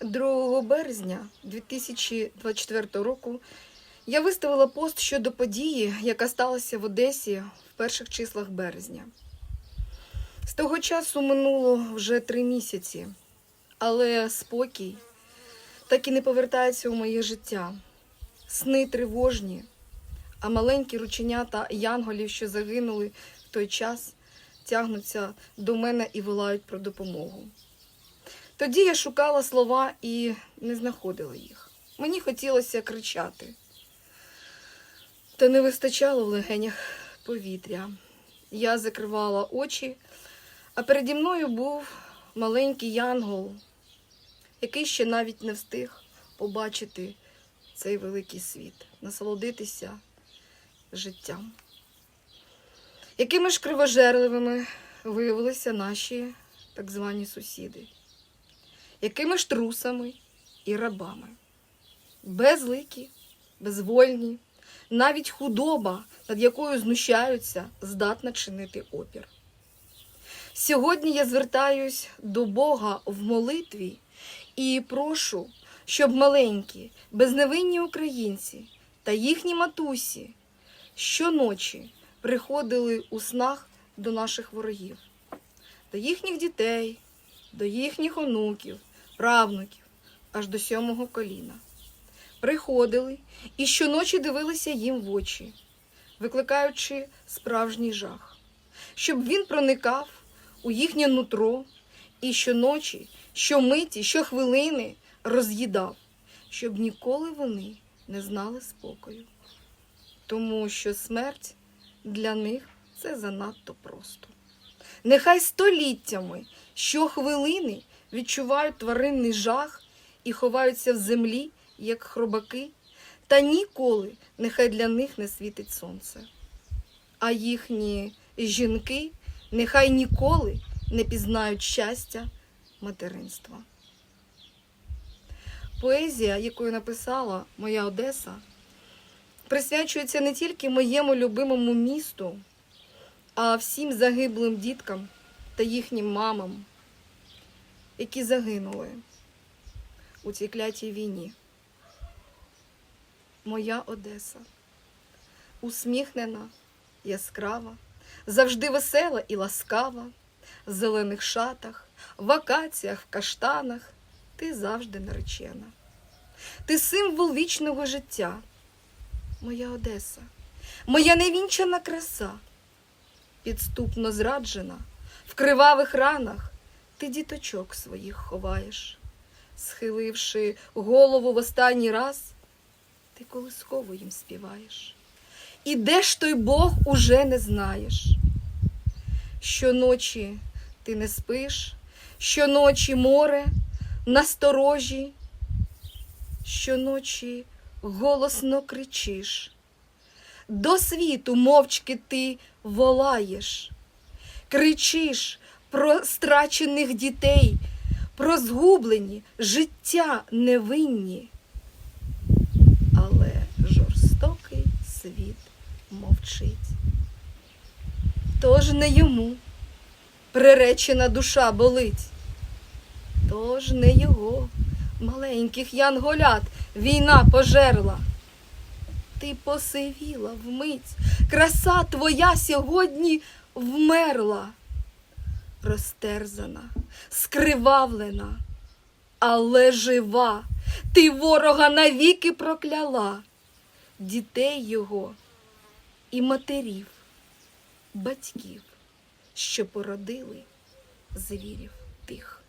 2 березня 2024 року я виставила пост щодо події, яка сталася в Одесі в перших числах березня. З того часу минуло вже три місяці, але спокій так і не повертається у моє життя. Сни тривожні, а маленькі рученята янголів, що загинули в той час, тягнуться до мене і волають про допомогу. Тоді я шукала слова і не знаходила їх. Мені хотілося кричати. Та не вистачало в легенях повітря. Я закривала очі, а переді мною був маленький янгол, який ще навіть не встиг побачити цей великий світ, насолодитися життям. Якими ж кривожерливими виявилися наші так звані сусіди, якими ж трусами і рабами, безликі, безвольні, навіть худоба, над якою знущаються, здатна чинити опір. Сьогодні я звертаюсь до Бога в молитві і прошу, щоб маленькі, безневинні українці та їхні матусі щоночі приходили у снах до наших ворогів, до їхніх дітей, до їхніх онуків, правнуків, аж до сьомого коліна. Приходили і щоночі дивилися їм в очі, викликаючи справжній жах, щоб він проникав у їхнє нутро і щоночі, щомиті, щохвилини роз'їдав, щоб ніколи вони не знали спокою. Тому що смерть для них це занадто просто. Нехай століттями щохвилини відчувають тваринний жах і ховаються в землі, як хробаки, та ніколи нехай для них не світить сонце. А їхні жінки нехай ніколи не пізнають щастя материнства. Поезія, яку я написала Моя Одеса, присвячується не тільки моєму любимому місту, а всім загиблим діткам та їхнім мамам, які загинули у цій клятій війні. Моя Одеса. Усміхнена, яскрава, завжди весела і ласкава, в зелених шатах, в вакаціях, в каштанах, ти завжди наречена. Ти символ вічного життя, моя Одеса, моя невінчана краса, підступно зраджена, в кривавих ранах ти діточок своїх ховаєш, схиливши голову в останній раз, ти колисково їм співаєш. І де ж той Бог уже не знаєш. Щоночі ти не спиш, щоночі море насторожі, щоночі голосно кричиш. До світу мовчки ти волаєш, кричиш про страчених дітей, про згублені життя невинні. Але жорстокий світ мовчить. Тож не йому приречена душа болить, тож не його маленьких янголят війна пожерла. Ти посивіла вмить, краса твоя сьогодні вмерла, розтерзана, скривавлена, але жива, ти ворога навіки прокляла, дітей його і матерів, батьків, що породили звірів тих.